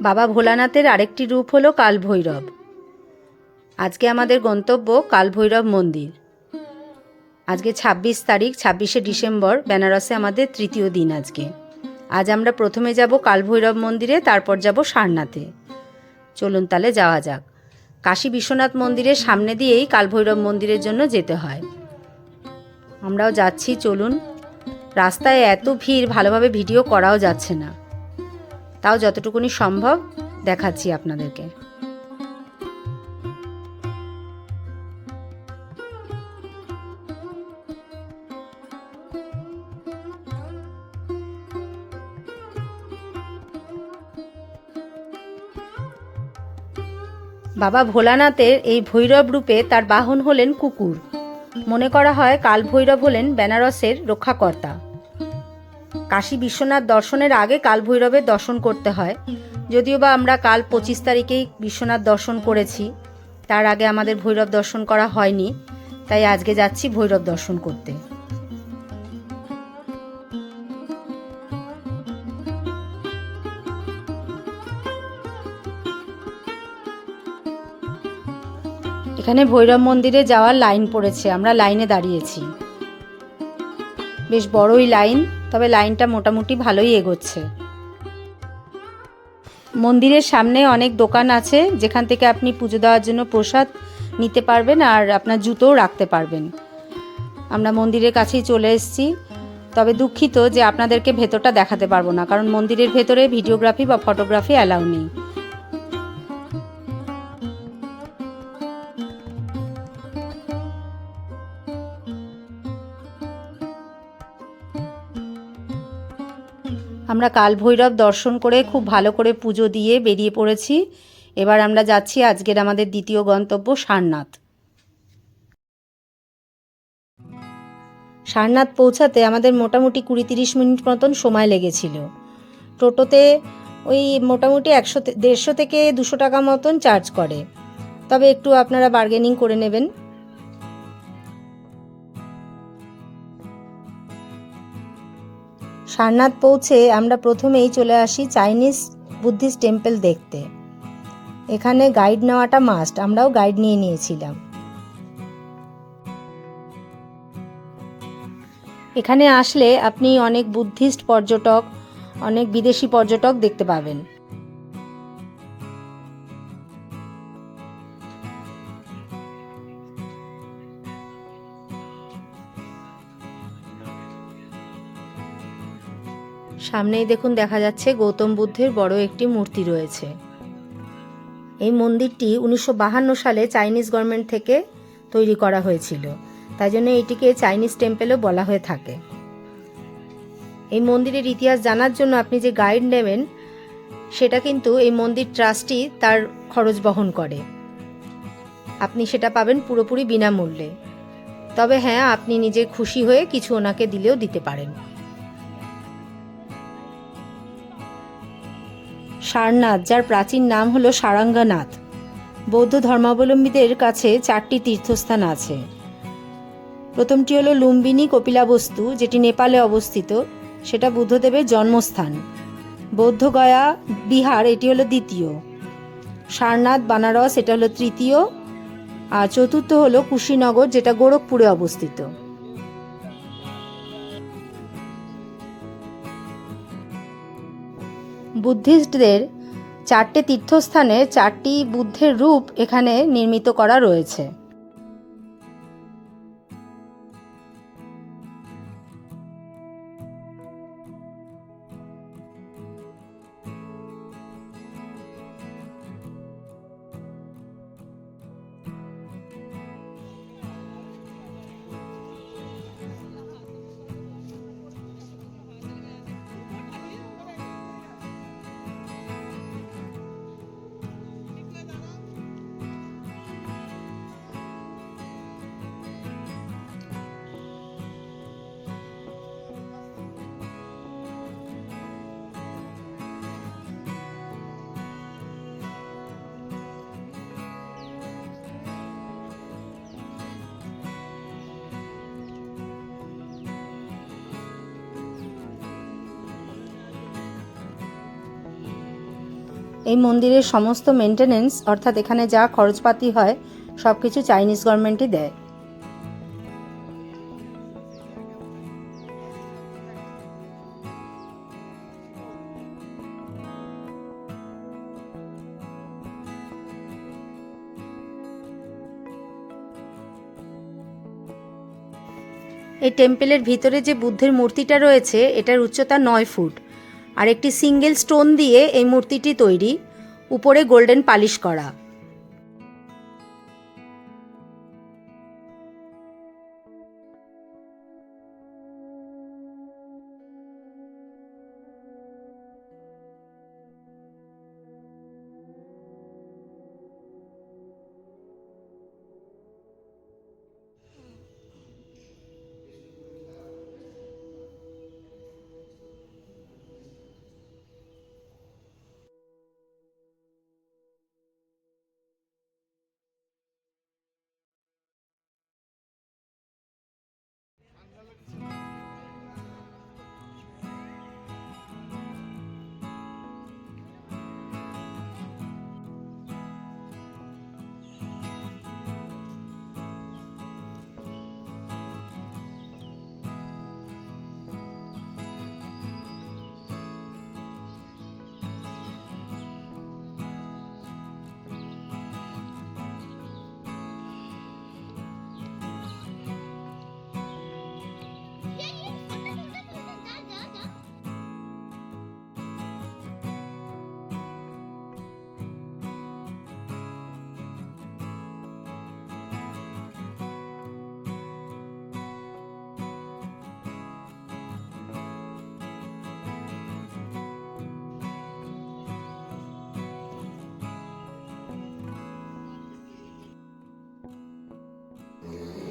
বাবা ভোলানাথের আরেকটি রূপ হলো কালভৈরব। আজকে আমাদের গন্তব্য কালভৈরব মন্দির। আজকে ছাব্বিশ তারিখ, ছাব্বিশে ডিসেম্বর, বেনারসে আমাদের তৃতীয় দিন আজকে। আজ আমরা প্রথমে যাব কালভৈরব মন্দিরে, তারপর যাব সারনাথে। চলুন তাহলে যাওয়া যাক। কাশী বিশ্বনাথ মন্দিরের সামনে দিয়েই কালভৈরব মন্দিরের জন্য যেতে হয়। আমরাও যাচ্ছি, চলুন। রাস্তায় এত ভিড়, ভালোভাবে ভিডিও করাও যাচ্ছে না। তাও যতটুকুনি সম্ভব দেখাচ্ছি আপনাদেরকে। বাবা ভোলানাথের এই ভৈরব রূপে তার বাহন হলেন কুকুর। মনে করা হয় কাল ভৈরব হলেন বেনারসের রক্ষাকর্তা। কাশী বিশ্বনাথ দর্শনের আগে কাল ভৈরবের দর্শন করতে হয়। যদিও বা আমরা কাল পঁচিশ তারিখেই বিশ্বনাথ দর্শন করেছি, তার আগে আমাদের ভৈরব দর্শন করা হয়নি, তাই আজকে যাচ্ছি ভৈরব দর্শন করতে। এখানে ভৈরব মন্দিরে যাওয়ার লাইন পড়েছে, আমরা লাইনে দাঁড়িয়েছি। বেশ বড়ই লাইন, তবে লাইনটা মোটামুটি ভালোই এগোচ্ছে। মন্দিরের সামনে অনেক দোকান আছে, যেখান থেকে আপনি পুজো দেওয়ার জন্য প্রসাদ নিতে পারবেন আর আপনার জুতোও রাখতে পারবেন। আমরা মন্দিরের কাছেই চলে এসেছি, তবে দুঃখিত যে আপনাদেরকে ভেতরটা দেখাতে পারব না, কারণ মন্দিরের ভেতরে ভিডিওগ্রাফি বা ফটোগ্রাফি অ্যালাউ নেই। আমরা কাল ভৈরব দর্শন করে খুব ভালো করে পুজো দিয়ে বেরিয়ে পড়েছি। এবার আমরা যাচ্ছি আজকের আমাদের দ্বিতীয় গন্তব্য সারনাথ। সারনাথ পৌঁছাতে আমাদের মোটামুটি কুড়ি তিরিশ মিনিট মতন সময় লেগেছিল। টোটোতে ওই মোটামুটি একশো দেড়শো থেকে দুশো টাকা মতন চার্জ করে। তবে একটু আপনারা বার্গেনিং করে নেবেন। সারনাথ পৌঁছে আমরা প্রথমেই চলে আসি চাইনিজ বুদ্ধিস্ট টেম্পল দেখতে। এখানে গাইড নেওয়াটা মাস্ট আমরাও গাইড নিয়ে নিয়েছিলাম। এখানে আসলে আপনি অনেক বুদ্ধিস্ট পর্যটক, অনেক বিদেশি পর্যটক দেখতে পাবেন। সামনেই দেখুন দেখা যাচ্ছে গৌতম বুদ্ধের বড় একটি মূর্তি রয়েছে। এই মন্দিরটি উনিশশো সালে চাইনিজ গভর্নমেন্ট থেকে তৈরি করা হয়েছিল। তাই জন্য এটিকে চাইনিজ টেম্পেলও বলা হয়ে থাকে। এই মন্দিরের ইতিহাস জানার জন্য আপনি যে গাইড নেবেন, সেটা কিন্তু এই মন্দির ট্রাস্টই তার খরচ বহন করে। আপনি সেটা পাবেন পুরোপুরি বিনামূল্যে। তবে হ্যাঁ আপনি নিজে খুশি হয়ে কিছু ওনাকে দিলেও দিতে পারেন। সারনাথ, যার প্রাচীন নাম হল সারাঙ্গানাথ। বৌদ্ধ ধর্মাবলম্বীদের কাছে চারটি তীর্থস্থান আছে। প্রথমটি হলো লুম্বিনী কপিলাবস্তু, যেটি নেপালে অবস্থিত। সেটা বুদ্ধদেবের জন্মস্থান। বৌদ্ধগয়া বিহার, এটি হলো দ্বিতীয়। সারনাথ, বানারস, এটা হলো তৃতীয়। আর চতুর্থ হলো কুশীনগর, যেটা গোরখপুরে অবস্থিত। বুদ্ধিস্টদের চারটে তীর্থস্থানে চারটি বুদ্ধের রূপ এখানে নির্মিত করা রয়েছে। এই মন্দিরের সমস্ত মেনটেনেন্স অর্থাৎ এখানে যা খরচপাতি হয় সব কিছু চাইনিজ গভর্নমেন্টই দেয়। এই টেম্পেলের ভিতরে যে বুদ্ধের মূর্তিটা রয়েছে, এটার উচ্চতা নয় ফুট। আর একটি সিঙ্গেল স্টোন দিয়ে এই মূর্তিটি তৈরি। উপরে গোল্ডেন পালিশ করা।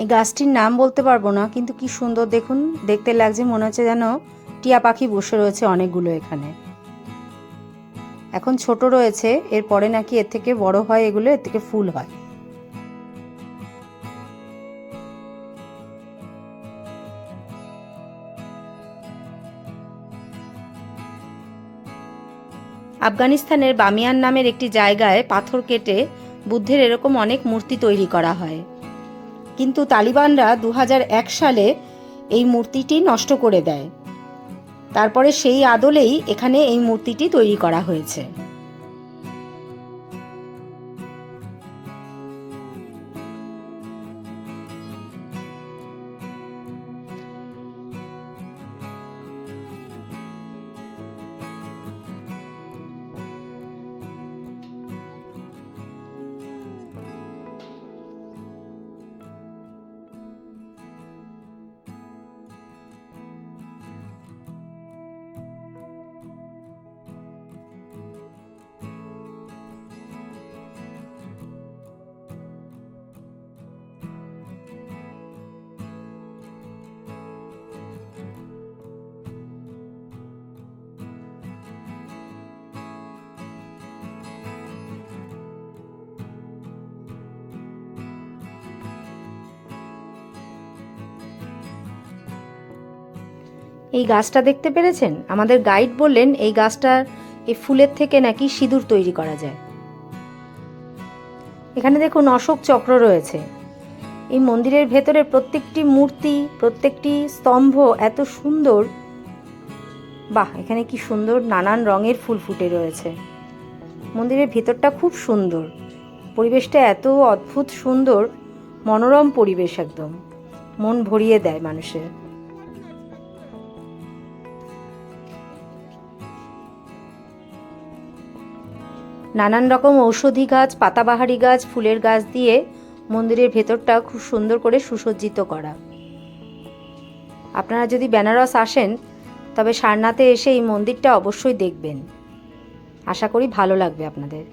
এই গাছটির নাম বলতে পারব না, কিন্তু কি সুন্দর দেখুন, দেখতে লাগছে মনে হচ্ছে যেন টিয়া পাখি বসে রয়েছে অনেকগুলো এখানে। এখন ছোট রয়েছে, এরপরে নাকি এর থেকে বড় হয় এগুলো, এর থেকে ফুল হয়। আফগানিস্তানের বামিয়ান নামের একটি জায়গায় পাথর কেটে বুদ্ধের এরকম অনেক মূর্তি তৈরি করা হয়। কিন্তু তালিবানরা দু হাজার এক সালে এই মূর্তিটি নষ্ট করে দেয়। তারপরে সেই আদলেই এখানে এই মূর্তিটি তৈরি করা হয়েছে। এই গাছটা দেখতে পেরেছেন? আমাদের গাইড বললেন এই গাছটার এই ফুলের থেকে নাকি সিঁদুর তৈরি করা যায়। এখানে দেখুন অশোক চক্র রয়েছে। এই মন্দিরের ভেতরে প্রত্যেকটি মূর্তি, প্রত্যেকটি স্তম্ভ এত সুন্দর। বাহ, এখানে কি সুন্দর নানান রঙের ফুল ফুটে রয়েছে। মন্দিরের ভেতরটা খুব সুন্দর। পরিবেশটা এত অদ্ভুত সুন্দর। মনোরম পরিবেশ একদম। মন ভরিয়ে দেয় মানুষের। নানান রকম ঔষধি গাছ, পাতাবাহারি গাছ, ফুলের গাছ দিয়ে মন্দিরের ভেতরটা খুব সুন্দর করে সুসজ্জিত করা। আপনারা যদি বেনারস আসেন, তবে সারনাথে এসে এই মন্দিরটা অবশ্যই দেখবেন। আশা করি ভালো লাগবে আপনাদের।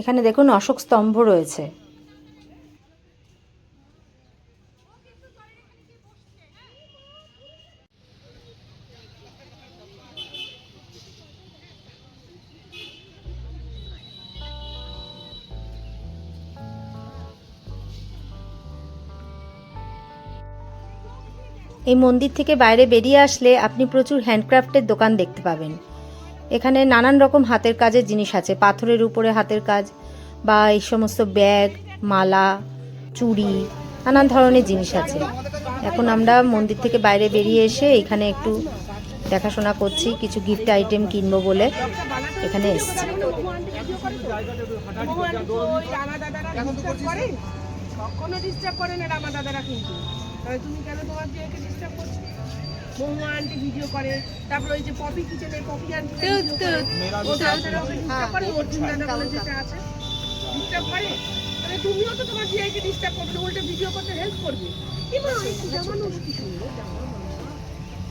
এখানে দেখুন অশোক স্তম্ভ রয়েছে। এই মন্দির থেকে বাইরে বেরিয়ে আসলে আপনি প্রচুর হ্যান্ডক্রাফটের দোকান দেখতে পাবেন। এখানে নানান রকম হাতের কাজের জিনিস আছে। পাথরের উপরে হাতের কাজ বা এই সমস্ত ব্যাগ, মালা, চুড়ি, নানান ধরনের জিনিস আছে। এখন আমরা মন্দির থেকে বাইরে বেরিয়ে এসে এখানে একটু দেখাশোনা করছি, কিছু গিফট আইটেম কিনবো বলে এখানে এসেছি। কখনো ডিস্টার্ব করে না রামা দাদারা কিন্তু। তুমি কেন তোমার বিয়েকে ডিস্টার্ব করছ? আন্টি ভিডিও করে তারপর ওই যে পপি কিচেনে পপি আন্টি ভিডিও করে। হ্যাঁ, করে যেটা আছে। ডিস্টার্ব করে? মানে তুমিও তো তোমার জিআইকে ডিস্টার্ব করবে উল্টে ভিডিও করতে হেল্প করবে। হ্যাঁ,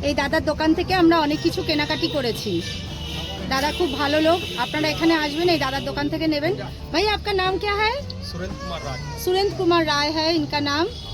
এই দাদার দোকান থেকে আমরা অনেক কিছু কেনাকাটি করেছি। দাদা খুব ভালো লোক। আপনারা এখানে আসবেন এই দাদার দোকান থেকে নেবেন। ভাই আপনার নাম কে হ্যাঁ? সুরেন্দ্র কুমার রায়। হ্যাঁ ইনকার নাম।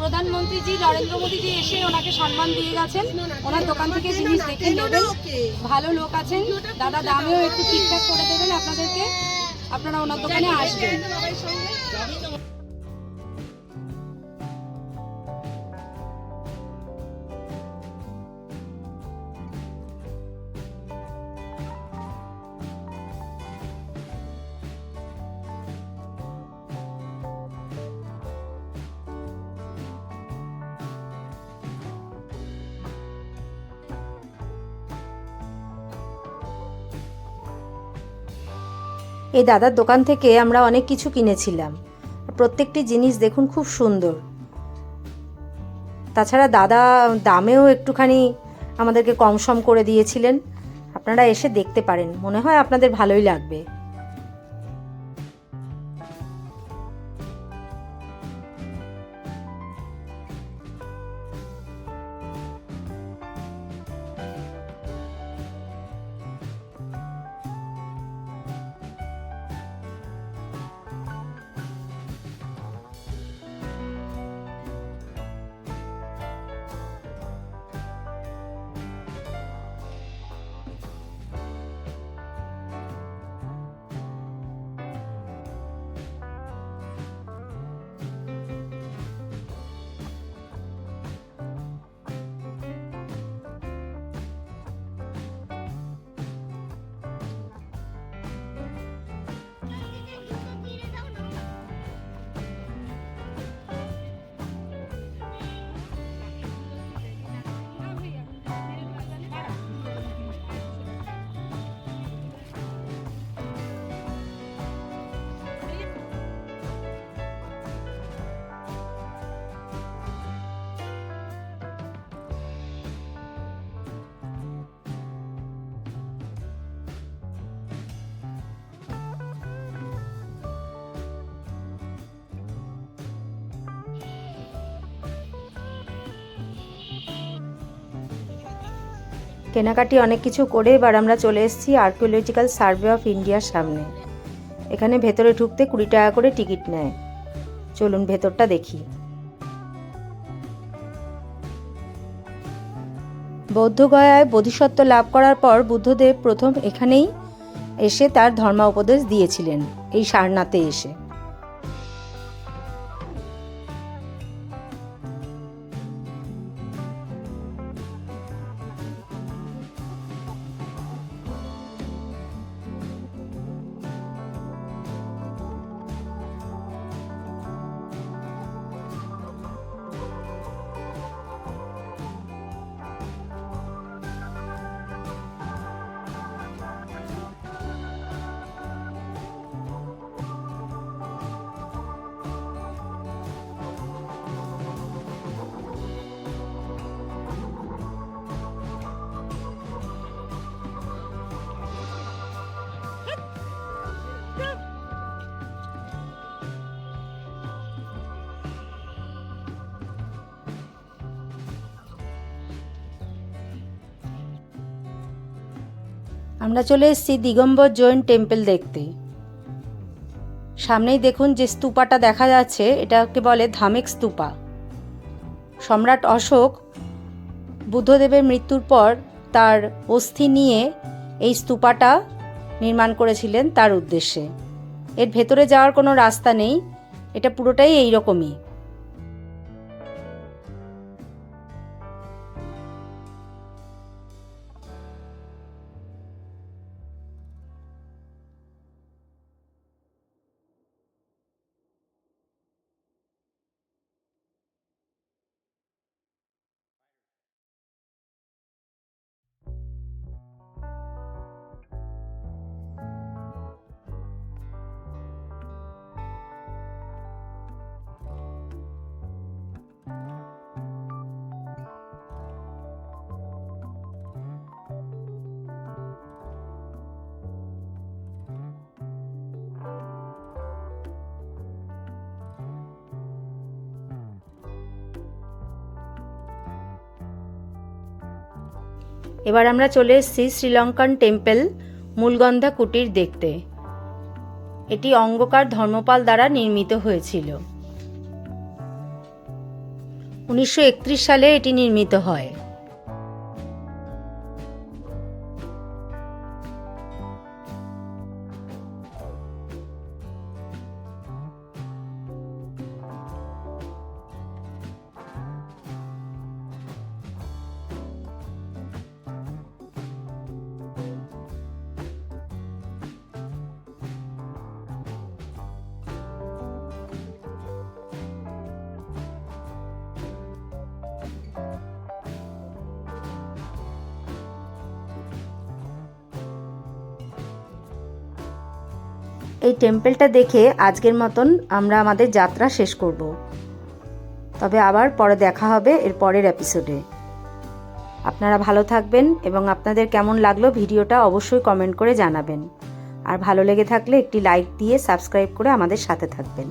প্রধানমন্ত্রীজি নরেন্দ্র মোদীজি এসে ওনাকে সম্মান দিয়ে গেছেন। ওনার দোকান থেকে জিনিস দেখে নেবেন। ভালো লোক আছেন। দাদা দামেও একটু ঠিকঠাক করে দেবেন আপনাদেরকে। আপনারা ওনার দোকানে আসবেন। এই দাদার দোকান থেকে আমরা অনেক কিছু কিনেছিলাম। প্রত্যেকটি জিনিস দেখুন খুব সুন্দর। তাছাড়া দাদা দামেও একটুখানি আমাদেরকে কম সম করে দিয়েছিলেন। আপনারা এসে দেখতে পারেন। মনে হয় আপনাদের ভালোই লাগবে। কেনাকাটি অনেক কিছু করে এবার আমরা চলে এসেছি আর্কিওলজিক্যাল সার্ভে অফ ইন্ডিয়ার সামনে। এখানে ভেতরে ঢুকতে কুড়ি টাকা করে টিকিট নেয়। চলুন ভেতরটা দেখি। বৌদ্ধগয়ায় বোধিসত্ত্ব লাভ করার পর বুদ্ধদেব প্রথম এখানেই এসে তার ধর্মা উপদেশ দিয়েছিলেন, এই সারনাথে এসে। আমরা চলে এসেছি দিগম্বর জৈন টেম্পল দেখতে। সামনেই দেখুন যে স্তূপাটা দেখা যাচ্ছে, এটাকে বলে ধামেক স্তূপা। সম্রাট অশোক বুদ্ধদেবের মৃত্যুর পর তার অস্থি নিয়ে এই স্তূপাটা নির্মাণ করেছিলেন তার উদ্দেশ্যে। এর ভেতরে যাওয়ার কোনো রাস্তা নেই, এটা পুরোটাই এই এবার আমরা চলে এসেছি শ্রীলঙ্কান টেম্পল মূলগন্ধা কুটির দেখতে। এটি অঙ্গকার ধর্মপাল দ্বারা নির্মিত হয়েছিল। উনিশশো একত্রিশ সালে এটি নির্মিত হয়। এই টেম্পেলটা দেখে আজকের মতন আমরা আমাদের যাত্রা শেষ করব। তবে আবার পরে দেখা হবে এর পরের এপিসোডে আপনারা ভালো থাকবেন এবং আপনাদের কেমন লাগল ভিডিওটা অবশ্যই কমেন্ট করে জানাবেন। আর ভালো লেগে থাকলে একটি লাইক দিয়ে সাবস্ক্রাইব করে আমাদের সাথে থাকবেন।